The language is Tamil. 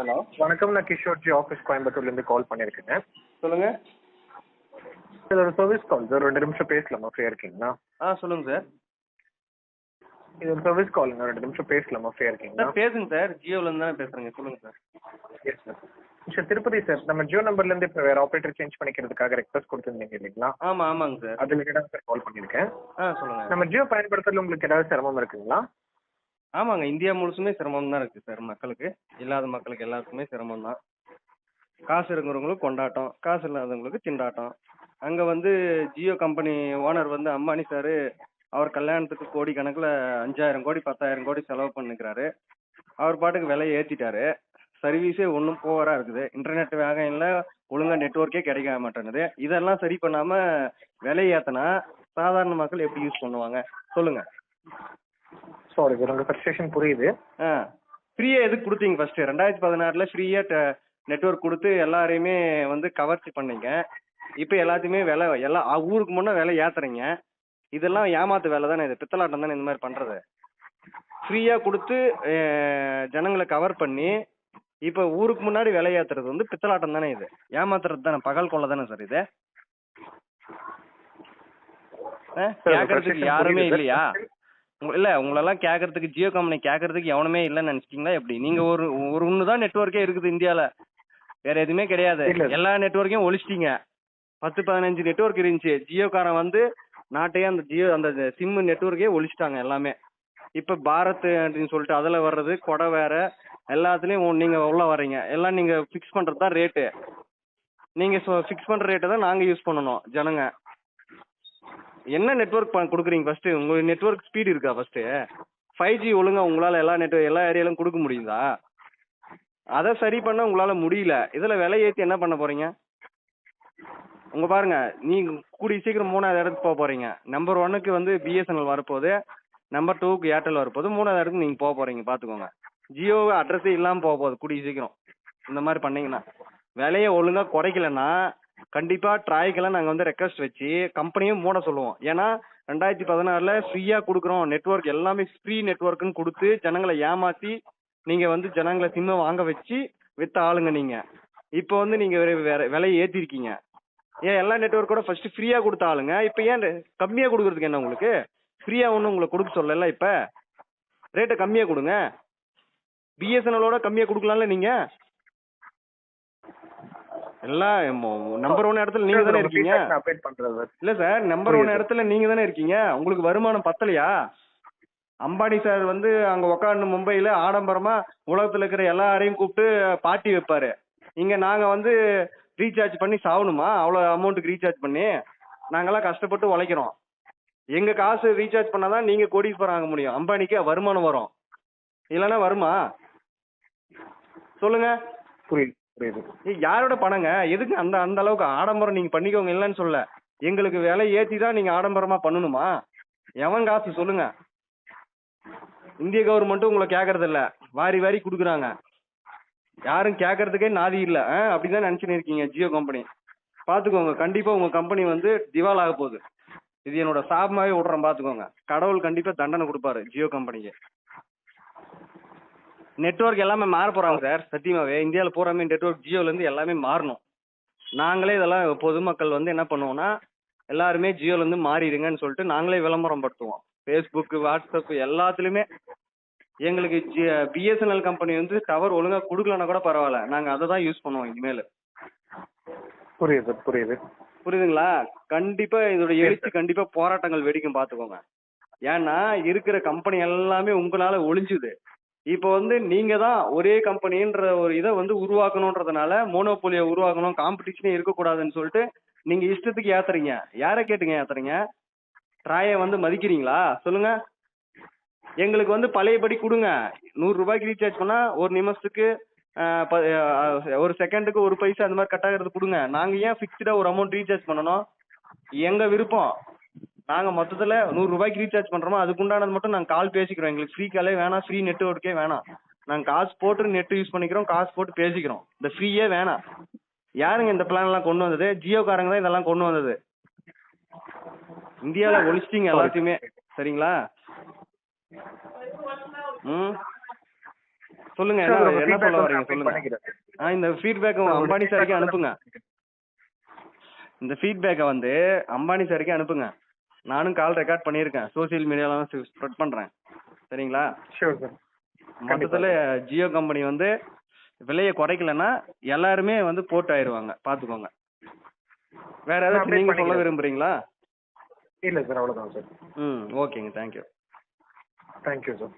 ஹலோ. வணக்கம் நான் கிஷோர்ஜி ஆஃபீஸ் கோயம்புத்தூர்லேருந்து கால் பண்ணியிருக்கேங்க. சொல்லுங்க. இது ஒரு சர்வீஸ் கால் சார். ரெண்டு நிமிஷம் பேசலாமா? ஃப்ரீயாக இருக்கீங்களா? ஆ சொல்லுங்க சார். இது ஒரு சர்வீஸ் காலுங்க ரெண்டு நிமிஷம் பேசலாமா? ஃப்ரீயாக இருக்கீங்களா? சார் பேசுங்க சார். ஜியோலேருந்து தானே பேசுகிறேங்க சொல்லுங்க sir. Yes sir sir Tirupati sir. நம்ம ஜியோ நம்பர்லேருந்து இப்போ வேறு ஆப்ரேட்டர் சேஞ்ச் பண்ணிக்கிறதுக்காக ரெக்வஸ்ட் கொடுத்துருந்தீங்க இல்லைங்களா? ஆமாம் ஆமாங்க சார். அது ரிலேட்டடாக சார் கால் பண்ணியிருக்கேன். ஆ சொல்லுங்க. நம்ம ஜியோ பயன்படுத்துறதுல உங்களுக்கு ஏதாவது சிரமம் இருக்குங்களா? ஆமாங்க இந்தியா முழுசுமே சிரமம் தான் இருக்குது சார் மக்களுக்கு. இல்லாத மக்களுக்கு எல்லாத்துக்குமே சிரமம் தான் காசு இருக்கிறவங்களுக்கு கொண்டாட்டம் காசு இல்லாதவங்களுக்கு திண்டாட்டம். அங்கே வந்து ஜியோ கம்பெனி ஓனர் வந்து அம்பானி சார் அவர் கல்யாணத்துக்கு கோடி கணக்கில் அஞ்சாயிரம் கோடி பத்தாயிரம் கோடி செலவு பண்ணிக்கிறாரு. அவர் பாட்டுக்கு விலையை ஏற்றிட்டாரு சர்வீஸே ஒன்றும் போவராக இருக்குது. இன்டர்நெட் வேகம் இல்லை ஒழுங்காக நெட்ஒர்க்கே கிடைக்க மாட்டேங்குது இதெல்லாம் சரி பண்ணாமல் விலை ஏற்றினா சாதாரண மக்கள் எப்படி யூஸ் பண்ணுவாங்க? சொல்லுங்கள் சாரி சார் உங்கள் ஃப்ரஸ்ட்ரேஷன் புரியுது. ஆ. ஃப்ரீயாக எதுக்கு கொடுத்தீங்க ஃபர்ஸ்ட் ரெண்டாயிரத்தி பதினாறில் ஃப்ரீயாக நெட்ஒர்க் கொடுத்து எல்லாரையுமே வந்து கவர்ச்சி பண்ணீங்க. இப்போ எல்லாத்தையுமே விலை எல்லாம் அ- ஊருக்கு முன்னே விலை ஏத்துறீங்க. இதெல்லாம் ஏமாத்து வேலை தானே இது? பித்தலாட்டம் தானே இந்த மாதிரி பண்ணுறது ஃப்ரீயாக கொடுத்து ஜனங்களை கவர் பண்ணி இப்போ ஊருக்கு முன்னாடி விலை ஏத்துறது வந்து பித்தலாட்டம் தானே இது? ஏமாத்துறது தானே? பகல் கொள்ள தானே சார் இது? கேட்கறதுக்கு யாருமே. இல்லையா? இல்ல உங்களெல்லாம் கேட்கறதுக்கு ஜியோ கம்பெனி கேட்கறதுக்கு எவனுமே இல்லைன்னு நினைச்சிட்டீங்களா எப்படி? நீங்க ஒரு ஒரு ஒன்று தான் நெட்ஒர்க்கே இருக்குது இந்தியால. வேற எதுவுமே கிடையாது. எல்லா நெட்ஒர்க்கையும் ஒழிச்சிட்டீங்க. பத்து பதினஞ்சு நெட்ஒர்க் இருந்துச்சு. ஜியோக்காரன் வந்து நாட்டையே அந்த ஜியோ அந்த சிம் நெட்ஒர்க்கே ஒழிச்சிட்டாங்க எல்லாமே. இப்ப பாரத் அப்படின்னு சொல்லிட்டு அதுல வர்றது கொடை வேற எல்லாத்துலயும் நீங்க உள்ள வர்றீங்க. எல்லாம் நீங்க ஃபிக்ஸ் பண்றது தான் ரேட்டு நீங்க ஃபிக்ஸ் பண்ற ரேட்டை தான் நாங்க யூஸ் பண்ணணும் ஜனங்க. என்ன நெட்ஒர்க் கொடுக்குறீங்க ஃபர்ஸ்ட் உங்க நெட்ஒர்க் ஸ்பீடு இருக்கா ஃபர்ஸ்ட் ஃபைவ் ஜி ஒழுங்கா உங்களால எல்லா நெட் எல்லா ஏரியாலும் கொடுக்க முடியுதா? அதை சரி பண்ண உங்களால முடியல. இதுல விலை ஏத்தி என்ன பண்ண போறீங்க? உங்க பாருங்க நீங்க கூடிய சீக்கிரம் மூணாவது இடத்துக்கு போக போறீங்க. நம்பர் ஒன்னுக்கு வந்து பிஎஸ்என்எல் வரப்போகுது. நம்பர் டூக்கு ஏர்டெல் வரப்போகுது. மூணாவது இடத்துக்கு நீங்க போக போறீங்க பாத்துக்கோங்க. ஜியோ அட்ரஸே இல்லாம போக போகுது கூடிய சீக்கிரம். இந்த மாதிரி பண்ணீங்கன்னா. விலையை ஒழுங்கா குறைக்கலன்னா கண்டிப்பா ட்ராய்க்கெல்லாம் நாங்க வந்து ரெக்வஸ்ட் வச்சு கம்பெனியும் மூட சொல்லுவோம். ஏன்னா ரெண்டாயிரத்தி பதினாறுல ஃப்ரீயா கொடுக்குறோம். நெட்வொர்க் எல்லாமே ஃப்ரீ நெட்வொர்க்னு கொடுத்து ஜனங்களை ஏமாத்தி நீங்க வந்து ஜனங்களை சிம்ம வாங்க வச்சு வித்த ஆளுங்க நீங்க. இப்போ வந்து நீங்க வேற- விலையை ஏத்திருக்கீங்க. ஏன் எல்லா நெட்வொர்க்கோட ஃபர்ஸ்ட் ஃப்ரீயா கொடுத்த ஆளுங்க? இப்போ ஏன் கம்மியா கொடுக்கறதுக்கு என்ன உங்களுக்கு? ஃப்ரீயா ஒன்றும் உங்களுக்கு கொடுக்க சொல்லல இப்போ. ரேட்டை கம்மியா கொடுங்க. பிஎஸ்என்எலோட கம்மியா கொடுக்கலாம்ல நீங்க? எல்லாம் நம்பர் ஒன் இடத்துல நீங்க தானே இருக்கீங்க? அப்டேட் பண்ணுறது சார் இல்ல சார் நம்பர் ஒன். இடத்துல நீங்க தானே இருக்கீங்க? உங்களுக்கு வருமானம் பத்தலையா? அம்பானி சார் வந்து அங்க உக்காந்து மும்பையில ஆடம்பரமா உலகத்துல இருக்கிற எல்லாரையும் கூப்பிட்டு பார்ட்டி வைப்பாரு. இங்க நாங்க வந்து ரீசார்ஜ் பண்ணி சாவணுமா? அவ்வளவு அமௌண்ட்டுக்கு ரீசார்ஜ் பண்ணி நாங்கெல்லாம் கஷ்டப்பட்டு உழைக்கிறோம். எங்க காசு ரீசார்ஜ் பண்ணாதான் நீங்க கோடீஸ்வரம் ஆக முடியும். அம்பானிக்கு வருமானம் வரும். இல்லைன்னா வருமா? சொல்லுங்க. புரியுது. புரியுது. யாரோட பணங்க? எதுக்கு அந்த அந்த அளவுக்கு ஆடம்பரம் நீங்க பண்ணிக்கோங்க இல்லைன்னு சொல்ல. எங்களுக்கு விலை ஏத்தி தான் நீங்க ஆடம்பரமா பண்ணணுமா? எவன் காசு சொல்லுங்க. இந்திய கவர்மெண்ட்டும் உங்களை கேக்குறது இல்ல வாரி வாரி குடுக்குறாங்க. யாரும் கேட்கறதுக்கே நாதி இல்ல. அப்படிதான் நினைச்சுன்னு இருக்கீங்க ஜியோ கம்பெனி பாத்துக்கோங்க கண்டிப்பா உங்க கம்பெனி வந்து திவால் ஆக போகுது. இது என்னோட சாபமாவே விடுறேன் பாத்துக்கோங்க. கடவுள் கண்டிப்பா தண்டனை கொடுப்பாரு ஜியோ கம்பெனிக்கு நெட்வொர்க் எல்லாமே மாற போறாங்க சார் சத்தியமாவே இந்தியாவில் பூராமே நெட்வொர்க் ஜியோல இருந்து எல்லாமே மாறணும். நாங்களே இதெல்லாம் பொதுமக்கள் வந்து என்ன பண்ணுவோம்னா எல்லாருமே ஜியோல இருந்து மாறிடுங்கன்னு சொல்லிட்டு நாங்களே விளம்பரம் படுத்துவோம். ஃபேஸ்புக் வாட்ஸ்அப் எல்லாத்துலயுமே. எங்களுக்கு பிஎஸ்என்எல் கம்பெனி வந்து டவர் ஒழுங்கா கொடுக்கலன்னா கூட பரவாயில்ல. நாங்க அதை தான் யூஸ் பண்ணுவோம் இனிமேல். புரியுது புரியுது. புரியுதுங்களா? கண்டிப்பா இதோட எழுச்சி கண்டிப்பா போராட்டங்கள் வெடிக்கும் பாத்துக்கோங்க. ஏன்னா இருக்கிற கம்பெனி எல்லாமே உங்களால ஒளிஞ்சுது. இப்போ வந்து நீங்க தான் ஒரே கம்பெனின்ற ஒரு இதை வந்து உருவாக்கணுன்றதுனால மோனோபோலியை உருவாக்கணும் காம்படிஷனே இருக்கக்கூடாதுன்னு சொல்லிட்டு நீங்க இஷ்டத்துக்கு ஏத்துறீங்க. யாரை கேட்டுங்க ஏத்துறீங்க? ட்ராயை வந்து மதிக்கிறீங்களா? சொல்லுங்க. எங்களுக்கு வந்து பழையபடி கொடுங்க. நூறு ரூபாய்க்கு ரீசார்ஜ் பண்ணா ஒரு நிமிஷத்துக்கு ப- ஒரு செகண்டுக்கு ஒரு பைசா அந்த மாதிரி கட் ஆகிறது கொடுங்க. நாங்க ஏன் ஃபிக்ஸ்டா ஒரு அமௌண்ட் ரீசார்ஜ் பண்ணணும்? எங்க விருப்பம்? நாங்க மொத்தத்துல நூறு ரூபாய்க்கு ரீசார்ஜ் பண்றோமோ அதுக்குண்டானது மட்டும் நாங்க கால் பேசிக்கிறோம். எங்களுக்கு ஃப்ரீ காலே வேணாம் ஃப்ரீ நெட்ஒர்க்கே வேணாம். நாங்க காசு போட்டு நெட் யூஸ் பண்ணிக்கிறோம் காசு போட்டு பேசிக்கிறோம். இந்த ஃப்ரீயே வேணாம். யாருங்க இந்த பிளான் எல்லாம் கொண்டு வந்தது? ஜியோக்காரங்க தான் இதெல்லாம் கொண்டு வந்தது. இந்தியாவில் ஒழிச்சிட்டீங்க எல்லாத்தையுமே. சரிங்களா? ம்? சொல்லுங்க என்ன சொல்ல வரீங்க சொல்லுங்க. ஆ இந்த ஃபீட்பேக் அம்பானி சாருக்கு அனுப்புங்க. இந்த ஃபீட்பேக்கை வந்து அம்பானி சாருக்கு அனுப்புங்க. நானும் கால் ரெக்கார்ட் பண்ணியிருக்கேன். சோஷியல் மீடியாலாம் ஸ்ப்ரெட் பண்றேன். சரிங்களா. மொத்தத்துல ஜியோ கம்பெனி வந்து விலையை குறைக்கலன்னா எல்லாருமே வந்து போட்டு ஆயிருவாங்க. பாத்துக்கோங்க. வேற ஏதாச்சும் update நீங்க சொல்ல. விரும்புறீங்களா? இல்ல சார் அவ்வளவுதான் சார் ம் ஓகேங்க தேங்க்யூ தேங்க்யூ சார்